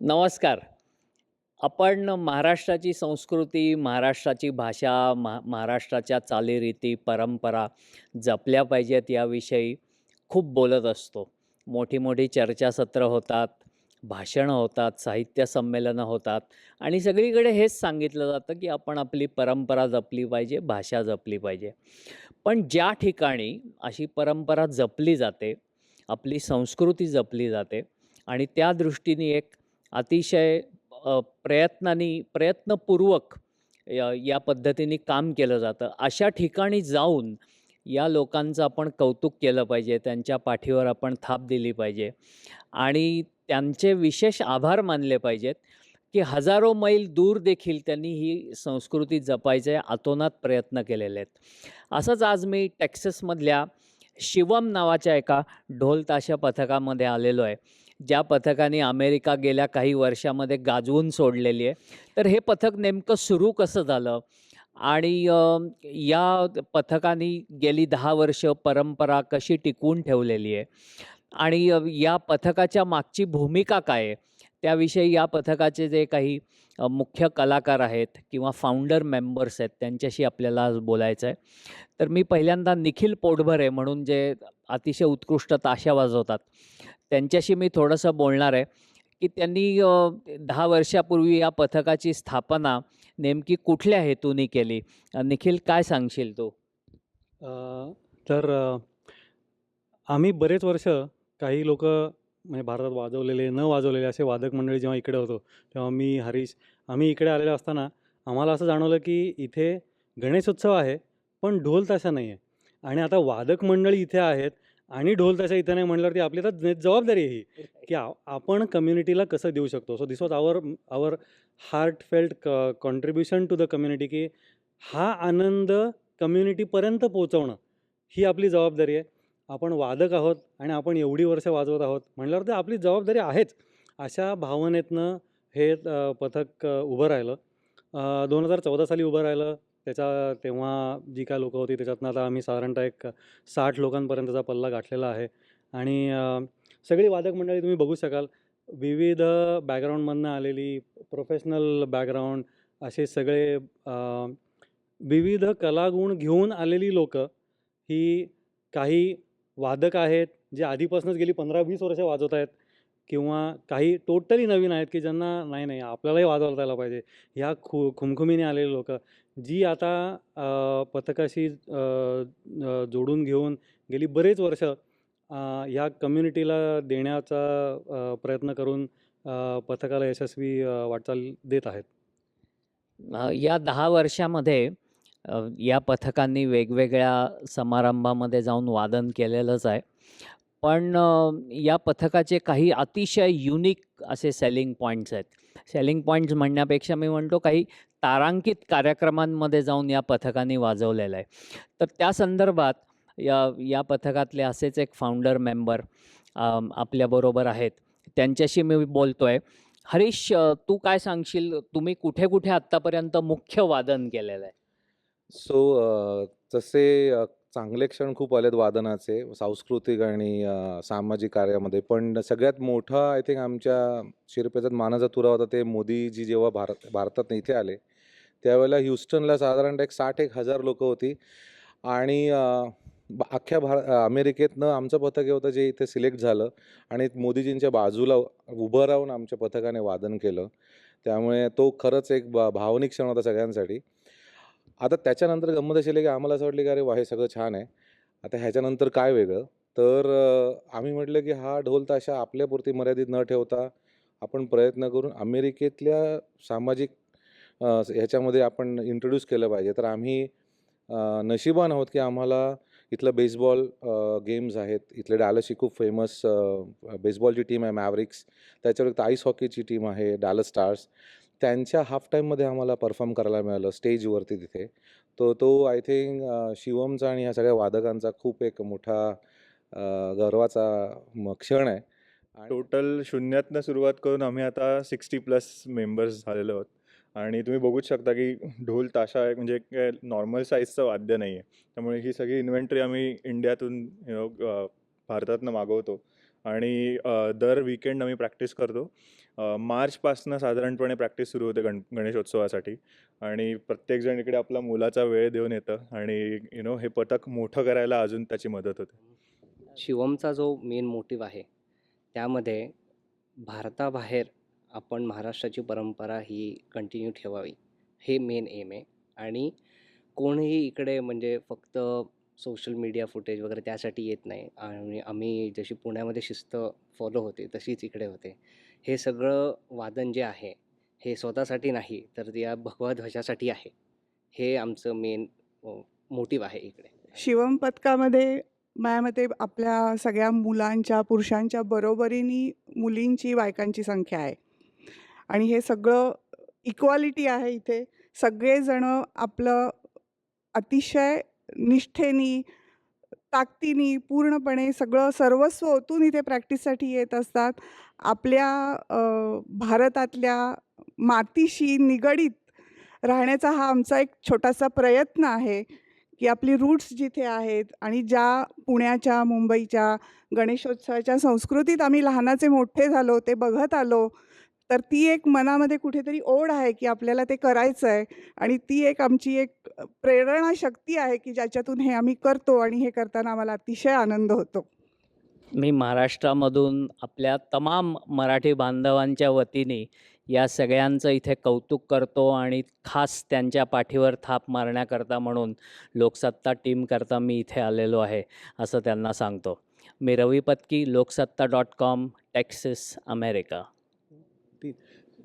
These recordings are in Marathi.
नमस्कार. आपण महाराष्ट्राची संस्कृती महाराष्ट्राची भाषा महा महाराष्ट्राच्या चालीरीती परंपरा जपल्या पाहिजेत याविषयी खूप बोलत असतो. मोठी मोठी चर्चासत्रं होतात भाषणं होतात साहित्य संमेलनं होतात आणि सगळीकडे हेच सांगितलं जातं की आपण आपली परंपरा जपली पाहिजे भाषा जपली पाहिजे. पण ज्या ठिकाणी अशी परंपरा जपली जाते आपली संस्कृती जपली जाते आणि त्या दृष्टीने एक अतिशय प्रयत्नांनी प्रयत्नपूर्वक या पद्धतीने काम केलं जातं. अशा ठिकाणी जाऊन या लोकांचं आपण कौतुक केलं पाहिजे त्यांच्या पाठीवर आपण थाप दिली पाहिजे आणि त्यांचे विशेष आभार मानले पाहिजेत की हजारो मैल दूर देखील त्यांनी ही संस्कृती जपायचे आतोनात प्रयत्न केलेले आहेत. असंच आज मी टेक्सासमधल्या शिवम नावाच्या एका ढोल ताशा पथकामध्ये आलेलो आहे. ज्या पथकाने अमेरिका गेल्या काही वर्षामध्ये गाजवून सोडलेली आहे. तर हे पथक नेमकं सुरू कसं झालं? आणि या पथकाने गेली दहा वर्ष परंपरा कशी टिकवून ठेवलेली आहे? आणि या पथकाच्या मागची भूमिका काय आहे? त्याविषयी या पथकाचे जे काही मुख्य कलाकार आहेत किंवा फाउंडर मेंबर्स आहेत त्यांच्याशी आपल्याला आज बोलायचं आहे. तर मी पहिल्यांदा निखिल पोटभरे म्हणून जे अतिशय उत्कृष्ट ताशा वाजवतात. त्यांच्याशी मी थोडंसं बोलणार आहे की त्यांनी दहा वर्षापूर्वी या पथकाची स्थापना नेमकी कुठल्या हेतूने केली? निखिल काय सांगशील तू? तर आम्ही बरेच वर्ष काही लोक म्हणजे भारतात वाजवलेले न वाजवलेले असे वादक मंडळी जेव्हा इकडे होतो तेव्हा मी हरीश आम्ही इकडे आलेलो असताना आम्हाला असं जाणवलं की इथे गणेशोत्सव आहे पण ढोल ताशा नाही आहे आणि आता वादक मंडळी इथे आहेत आणि ढोल ताशा इथे नाही म्हणल्यावरती आपली तर जबाबदारी आहे ही की आ- आपण कम्युनिटीला कसं देऊ शकतो? So this was our our heartfelt क कॉन्ट्रीब्युशन टू द कम्युनिटी की हा आनंद कम्युनिटीपर्यंत पोहोचवणं ही आपली जबाबदारी आहे. आपण वादक आहोत आणि आपण एवढी वर्ष वाजवत आहोत म्हणल्यावर ते आपली जबाबदारी आहेच. अशा भावनेतनं हे अ, पथक अ, उभं राहिलं. दोन हजार चौदा साली उभं राहिलं. त्याच्या तेव्हा जी काय लोकं होती त्याच्यातनं आता आम्ही साधारणतः एक साठ लोकांपर्यंतचा पल्ला गाठलेला आहे. आणि सगळी वादक मंडळी तुम्ही बघू शकाल. विविध बॅकग्राऊंडमधनं आलेली प्रोफेशनल बॅकग्राऊंड असे सगळे विविध कलागुण घेऊन आलेली लोकं ही काही वादक आहेत जे आधीपासूनच गेली पंधरा वीस वर्ष वाजवत आहेत. किंवा काही टोटली नवीन आहेत की ज्यांना नाही नाही आपल्यालाही वाजवता आला पाहिजे. ह्या खु खुमखुमीने आलेली लोक जी आता पथकाशी जोडून घेऊन गेली बरेच वर्ष ह्या कम्युनिटीला देण्याचा प्रयत्न करून पथकाला यशस्वी वाटचाल देत आहेत. या दहा वर्षामध्ये या पथकांनी वेगवेगळ्या समारंभामध्ये जाऊन वादन केलेलंच आहे. पण अ, या पथकाचे काही अतिशय युनिक असे सेलिंग पॉईंट्स आहेत. सेलिंग पॉईंट्स म्हणण्यापेक्षा मी म्हणतो काही तारांकित कार्यक्रमांमध्ये जाऊन या पथकाने वाजवलेलं आहे. तर त्या संदर्भात या या पथकातले असेच एक फाउंडर मेंबर आपल्याबरोबर आहेत. त्यांच्याशी मी बोलतो आहे हरीश अ, तू काय सांगशील? तुम्ही कुठे कुठे आत्तापर्यंत मुख्य वादन केलेलं आहे? सो अ, तसे अ, चांगले क्षण खूप आलेत वादनाचे सांस्कृतिक आणि अ, सामाजिक कार्यामध्ये. पण सगळ्यात मोठा आय थिंक आमच्या शिरपेचात मानाचा तुरा होता ते मोदीजी जेव्हा भारत भारतात इथे आले त्यावेळेला ह्युस्टनला साधारणतः एक साठ एक हजार लोकं होती. आणि अ, ब- अख्ख्या भार अ, अमेरिकेतनं आमचं पथक हे होतं जे इथे सिलेक्ट झालं आणि मोदीजींच्या बाजूला उभं राहून आमच्या पथकाने वादन केलं. त्यामुळे तो खरंच एक भा भावनिक क्षण होता सगळ्यांसाठी. आता त्याच्यानंतर गंमत अशी आली की आम्हाला असं वाटलं की अरे वा हे सगळं छान आहे. आता ह्याच्यानंतर काय वेगळं? तर अ, आम्ही म्हटलं की हा ढोल ताशा आपल्यापुरती मर्यादित न ठेवता आपण प्रयत्न करून अमेरिकेतल्या सामाजिक अ, ह्याच्यामध्ये आपण इंट्रोड्यूस केलं पाहिजे. तर आम्ही अ, नशिबान आहोत की आम्हाला इथलं बेसबॉल गेम्स आहेत. इथले डॅलसची खूप फेमस बेसबॉलची टीम आहे मॅवरिक्स त्याच्यावर आईस हॉकीची टीम आहे डॅलस स्टार्स त्यांच्या हाफ टाईममध्ये आम्हाला परफॉर्म करायला मिळालं स्टेजवरती तिथे. तो तो आय थिंक शिवमचा आणि ह्या सगळ्या वादकांचा खूप एक मोठा गर्वाचा म क्षण आहे. टोटल शून्यातनं सुरुवात करून आम्ही आता सिक्स्टी प्लस मेंबर्स झालेलो आहोत. आणि तुम्ही बघूच शकता की ढोल ताशा एक म्हणजे नॉर्मल साईजचं वाद्य नाही आहे त्यामुळे ही सगळी इन्व्हेंटरी आम्ही इंडियातून यु नो भारतातनं मागवतो. आणि दर विकेंड आम्ही प्रॅक्टिस करतो. मार्चपासनं साधारणपणे प्रॅक्टिस सुरू होते गण गणेशोत्सवासाठी. आणि प्रत्येकजण इकडे आपला मुलाचा वेळ देऊन येतं आणि यु नो हे पथक मोठं करायला अजून त्याची मदत होते. शिवमचा जो मेन मोटिव आहे त्यामध्ये भारताबाहेर आपण महाराष्ट्राची परंपरा ही कंटिन्यू ठेवावी हे मेन एम आहे. आणि कोणीही इकडे म्हणजे फक्त सोशल मीडिया फुटेज वगैरे त्यासाठी येत नाही. आणि आम्ही जशी पुण्यामध्ये शिस्त फॉलो होते तशीच इकडे होते. हे सगळं वादन जे आहे हे स्वतःसाठी नाही तर या भगवा ध्वजासाठी आहे. हे आमचं मेन मोटिव्ह आहे इकडे. शिवम पथकामध्ये माझ्या मते आपल्या सगळ्या मुलांच्या पुरुषांच्या बरोबरीने मुलींची बायकांची संख्या आहे. आणि हे सगळं इक्वालिटी आहे इथे. सगळेजणं आपलं अतिशय निष्ठेनी ताकदीनी पूर्णपणे सगळं सर्वस्व ओतून इथे प्रॅक्टिससाठी येत असतात. आपल्या भारतातल्या मातीशी निगडीत राहण्याचा हा आमचा एक छोटासा प्रयत्न आहे की आपली रूट्स जिथे आहेत आणि ज्या पुण्याच्या मुंबईच्या गणेशोत्सवाच्या संस्कृतीत आम्ही लहानाचे मोठे झालो ते बघत आलो तर ती एक मनामध्ये कुठेतरी ओढ आहे की आपल्याला ते करायचं आहे आणि ती एक आमची एक प्रेरणा शक्ती आहे की ज्याच्यातून हे आम्ही करतो आणि हे करताना आम्हाला अतिशय आनंद होतो. मी महाराष्ट्रामधून आपल्या तमाम मराठी बांधवांच्या वतीने या सगळ्यांचं इथे कौतुक करतो आणि खास त्यांच्या पाठीवर थाप मारण्याकरता म्हणून लोकसत्ता टीमकरता मी इथे आलेलो आहे असं त्यांना सांगतो. मी Ravi Patki Loksatta dot com Texas America.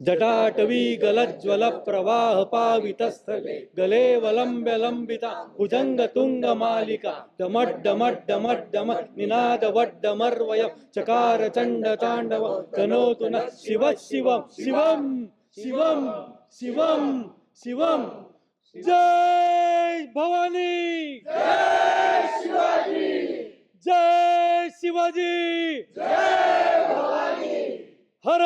जटाटवी गलज्ज्वलप्रवाह पावितस्थले गले वलम्ब्यलम्बिता भुजङ्गतुङ्गमालिका डमड्डमड्डमड्डमड् निनादवड्डमर्वयं चकारचण्डताण्डव तनोतु न शिव शिवं शिवं शिवं शिवं शिवं जय भवानी। जय शिवाजी। जय शिवाजी जय भवानी हर